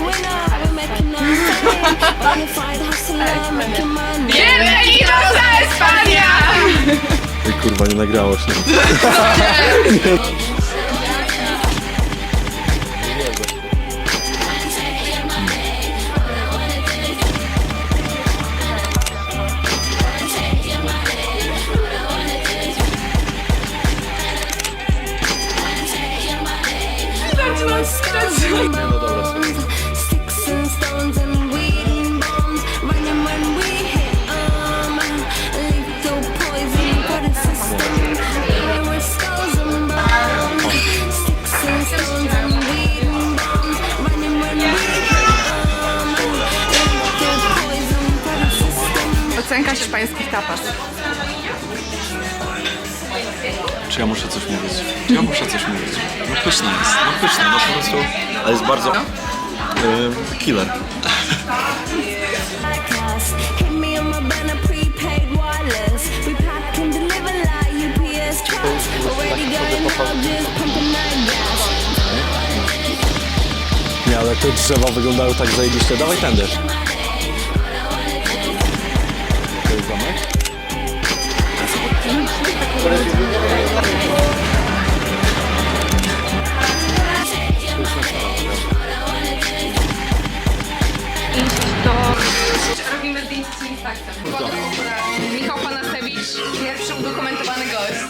winner, we're making our fame. Bonafide hustler, making my name. Bienvenidos a España! Ej, kurwa, nie nagrało się. Hiszpańskich tapas. Czy ja muszę coś mówić? Czy ja muszę coś mówić? No pyszne jest, no pyszne, no po prostu. Ale jest bardzo... Yy, killer. Nie, ale te drzewa wyglądają tak zajebiście. Dawaj tędy. To jest zamek? Robimy zdjęcie z Instaxem. Michał Panasewicz, pierwszy udokumentowany gość.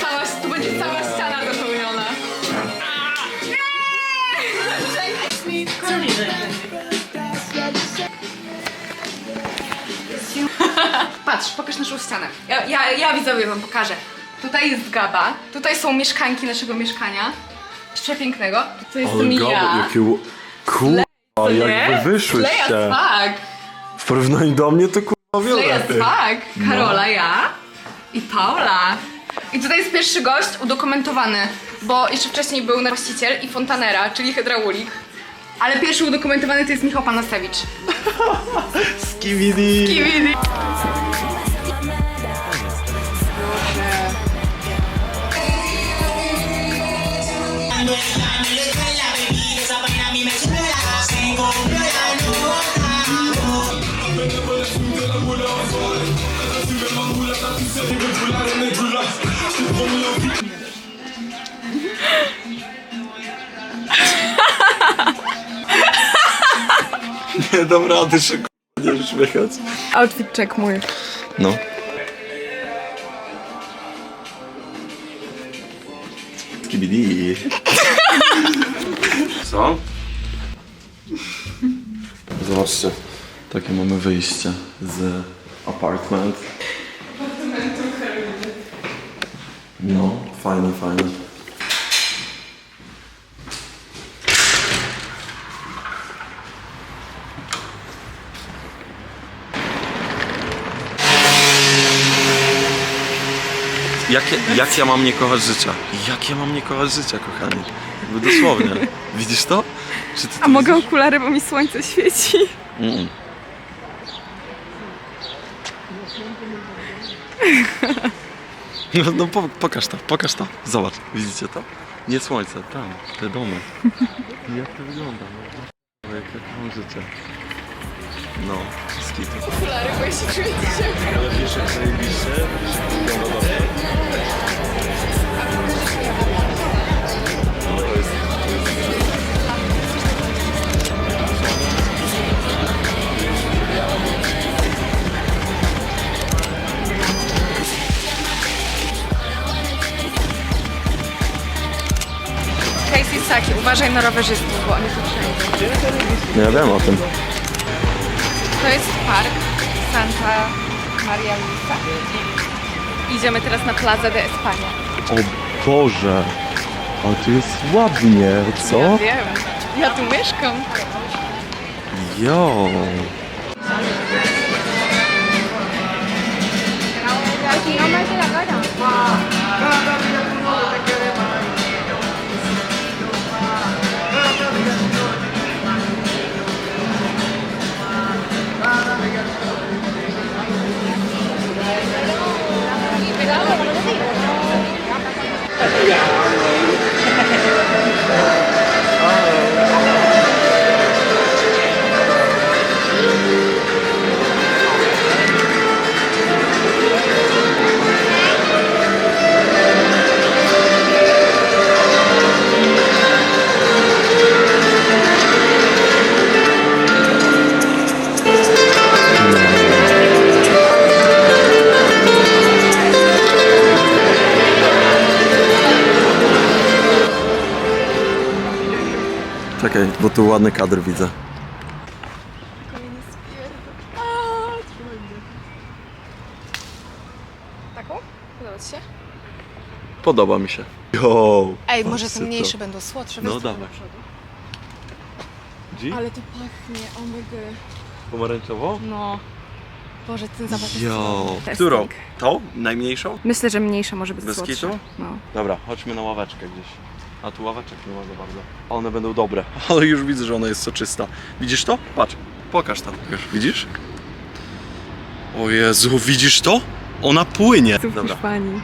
Cała, tu będzie cała Patrz, pokaż naszą ścianę. Ja, ja, ja widzowie wam pokażę. Tutaj jest gaba, tutaj są mieszkanki naszego mieszkania. Przepięknego. To jestem ja. jakie... ł- Kurwa, jakby wyszłyście. Leja tak. W porównaniu do mnie to kurwa wiele. Leja tak. No. Karola, ja i Paula. I tutaj jest pierwszy gość udokumentowany, bo jeszcze wcześniej był właściciel i fontanera, czyli hydraulik. Ale pierwszy udokumentowany to jest Michał Panasewicz. Skibidi. Kiwidi. Nie dam rady się kurwa, nie uśmiechać. Outfit check mój. No. Skibidi. Co? Zobaczcie, takie mamy wyjście z apartment. No, fajne, fajne. Jak, jak ja mam nie kochać życia? Jak ja mam nie kochać życia, kochani? Jakby dosłownie. Widzisz to? Czy ty to A mogę widzisz? okulary, bo mi słońce świeci. Mm. No, no po, pokaż to, pokaż to. Zobacz, widzicie to? Nie słońce, tam, te domy. Jak to wygląda? No, jak ja mam życie. No, skitu. Okulary, bo ja się czuję dzisiaj. Ale wiesz jak zajebiście? Wygląda dobrze? No to jest... To jest... Casey Saki, uważaj na rowerzystów, bo oni tu. Nie ja wiem o tym. To jest park Santa Maria Luisa. Idziemy teraz na Plaza de España. O Boże! Ale tu jest ładnie, co? Ja wiem. Ja tu mieszkam. Jo. Bo tu ładny kadr widzę. Taką? Podoba ci się? Podoba mi się. Jo. Ej, może patrzcie te to. mniejsze będą słodsze. No weź trochę dawaj. do przodu. Dzi? Ale to pachnie, omega. Pomarańczowo? No. Boże, ten zapach jest Jo. słodki. Którą? Testing. Tą? Najmniejszą? Myślę, że mniejsza może być Bez słodsza. kitu? No. Dobra, chodźmy na ławeczkę gdzieś. A tu ławeczek nie ma za bardzo. One będą dobre, ale już widzę, że ona jest soczysta. Widzisz to? Patrz, pokaż tam. Wiesz, widzisz? O Jezu, widzisz to? Ona płynie. Tu w Dobra. Hiszpanii.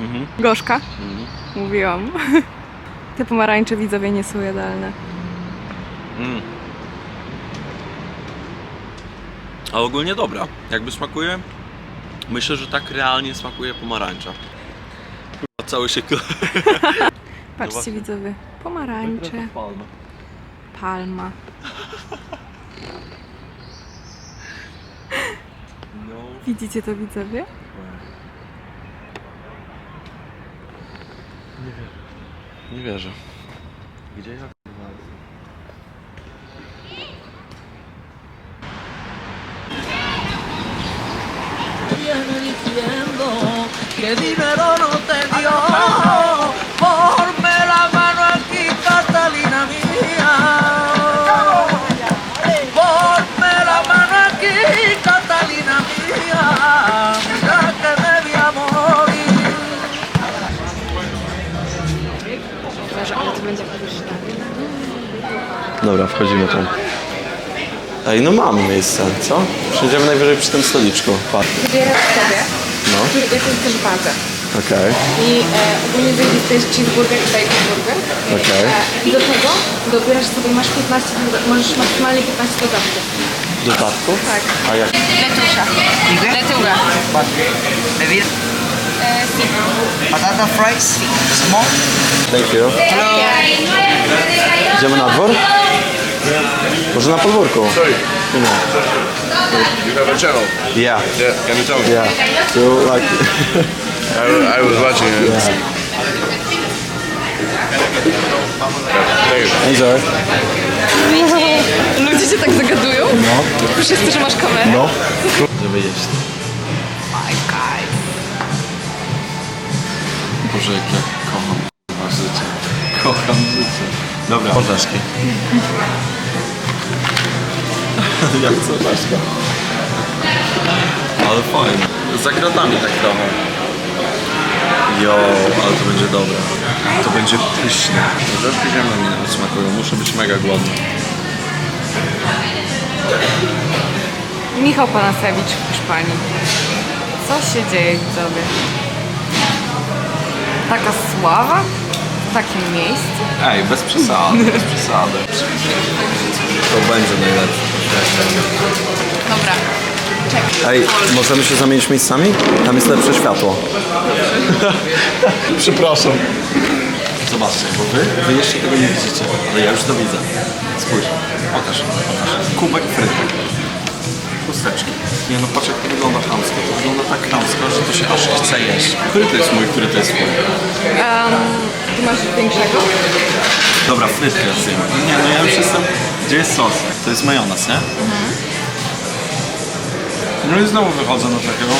Mhm. Gorzka? Mhm. Mówiłam. Te pomarańcze widzowie nie są jadalne. Mm. A ogólnie dobra. Jakby smakuje? Myślę, że tak realnie smakuje pomarańcza. Cały się kle... Patrzcie widzowie. Pomarańcze, palma. No. Widzicie to widzowie? Nie wierzę. Gdzie ja kurwa viene diciendo que dinero Dobra, wchodzimy tam. Ej, no mamy miejsce, co? Przejdziemy najwyżej przy tym stoliczku. Patrz. Wybierasz sobie No, jakąś też bazę. okej, I e, ogólnie zajebisty jest cheeseburger i bacon burger. okej. E, I do tego dobierasz sobie, masz 15, doda- możesz maksymalnie 15 dodatków. Dodatków? Tak. A jak? Letusza. Letuga. Bebida. E. Patata fries, small. Thank you. Idziemy na dwór? Może na podwórku? Sorry, Nie. you have a channel. Yeah, Yeah, can you tell me? yeah. You like... I, I was watching it. yeah. Thank you. Enjoy. Ludzie cię tak zagadują? No. Już jest to, że masz kamerę? No. Żeby jeść. Boże, jak ja kocham życie. Kocham życie. Dobra. Podaszki. jak co? Ale fajnie. Za gratami tak trochę. Jo, ale to będzie dobre. To będzie pyszne. Troszeczkę ziemne mi nawet smakują. Muszę być mega głodny. Michał Panasewicz w Hiszpanii. Co się dzieje widzowie? Taka sława? W takim miejscu? Ej, bez przesady, bez przesady. To będzie najlepsze. Dobra. Ej, możemy się zamienić miejscami? Tam jest lepsze światło. Przepraszam. Zobaczcie, bo wy, wy jeszcze tego nie widzicie, ale ja już to widzę. Spójrz, pokaż, pokaż. Kubek frytek. Chusteczki. Nie no, patrz jak to wygląda chamsko. To wygląda tak chamsko, że to się aż chce jeść. Który to jest mój, który to jest twój? Ty masz większego? Dobra, frytkę zjemy. Nie, no ja już jestem... Gdzie jest sos? To jest majonez, nie? No i znowu wychodzę na takiego...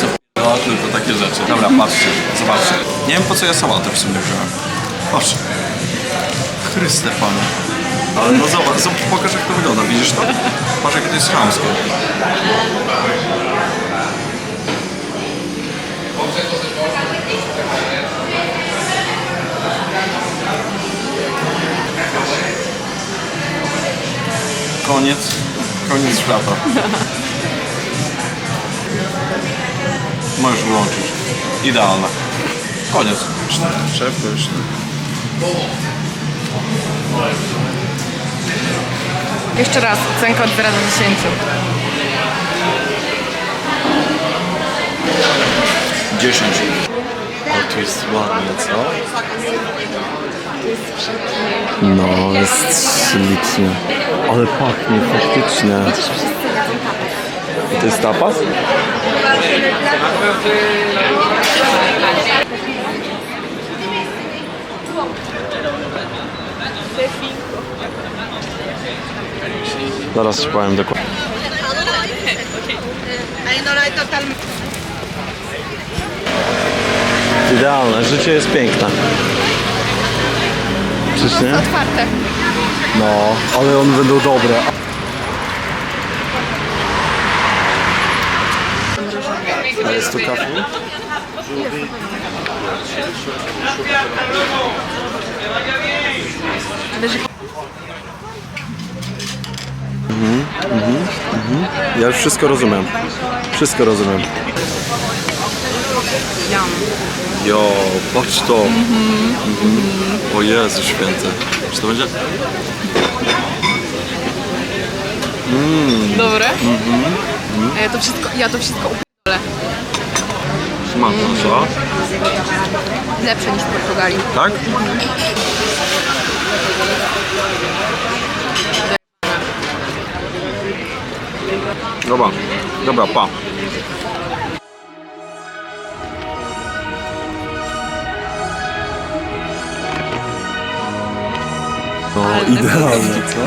Co p***a, tylko takie rzeczy. Dobra, patrzcie, zobaczcie. Nie wiem po co ja sałatę w sumie wziąłem. Patrz. Chryste Panie. Ale no zobacz, zobacz, pokaż jak to wygląda, widzisz to? Patrz jakie to jest chamskie. Koniec, koniec świata. Możesz wyłączyć. Idealne. Koniec. Przepyszne. Jeszcze raz, ocenka od 0 do 10. 10. O, tu jest ładnie, co? No, jest ślicznie. Ale pachnie faktycznie. To jest tapas? Zaraz ci powiem dokładnie. Idealne, życie jest piękne. Czyż nie? Otwarte. No, ale one będą dobre. A jest tu kafe? Ja już wszystko rozumiem. Wszystko rozumiem. Jo, patrz to. Mhm. O Jezu święty. Czy to będzie? Dobre? A ja to wszystko, ja to wszystko upierdolę. Smaczne, co? Lepsze niż w Portugalii. Tak? Dobra, dobra, pa. No, idealnie, co?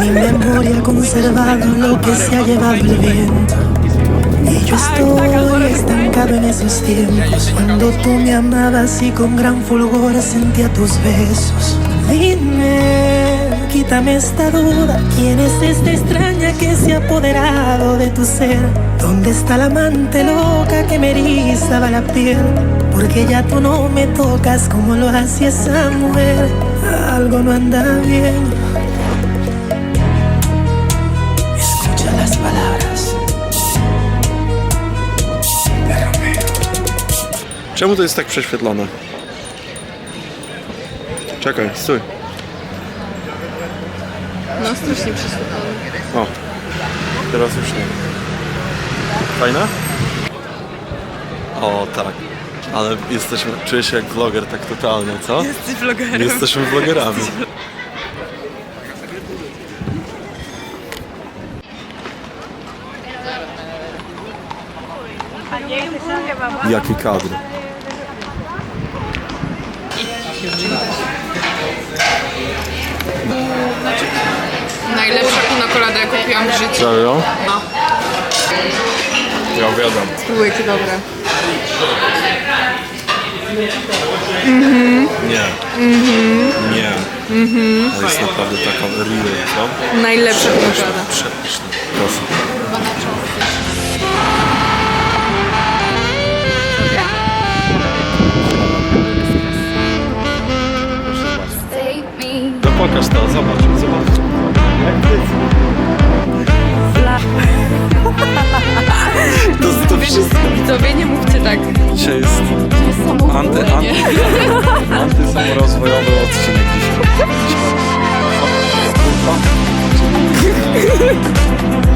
Mi memoria ha conservado lo que se ha llevado el viento. Y yo estoy estancado en esos tiempos cuando tú me amabas y con gran fulgor sentía tus besos. Dime, quítame esta duda. ¿Quién es esta extraña que se ha apoderado de tu ser? ¿Dónde está la amante loca que me erizaba la piel? Porque ya tú no me tocas como lo hacía esa mujer. Algo no anda bien. Czemu to jest tak prześwietlone? Czekaj, stój. No strasznie prześwietlone. O, teraz już nie. Fajne? O, tak. Ale jesteśmy, czuję się jak vloger tak totalnie, co? Jesteś vlogerem. Jesteśmy vlogerami. Jaki kadr. Najlepsza pina colada, jaką kupiłam w życiu. Serio? No. Ja. Były jakie dobre. Nie. Nie. Ale jest naprawdę taka real, co? Najlepsza pina colada. Przepyszne. Proszę. Me. No pokaż to, zobacz, zobacz. To, to wszystko. Widzowie, nie mówcie tak. Dzisiaj jest anty, anty, antysamorozwojowy odcinek dzisiaj.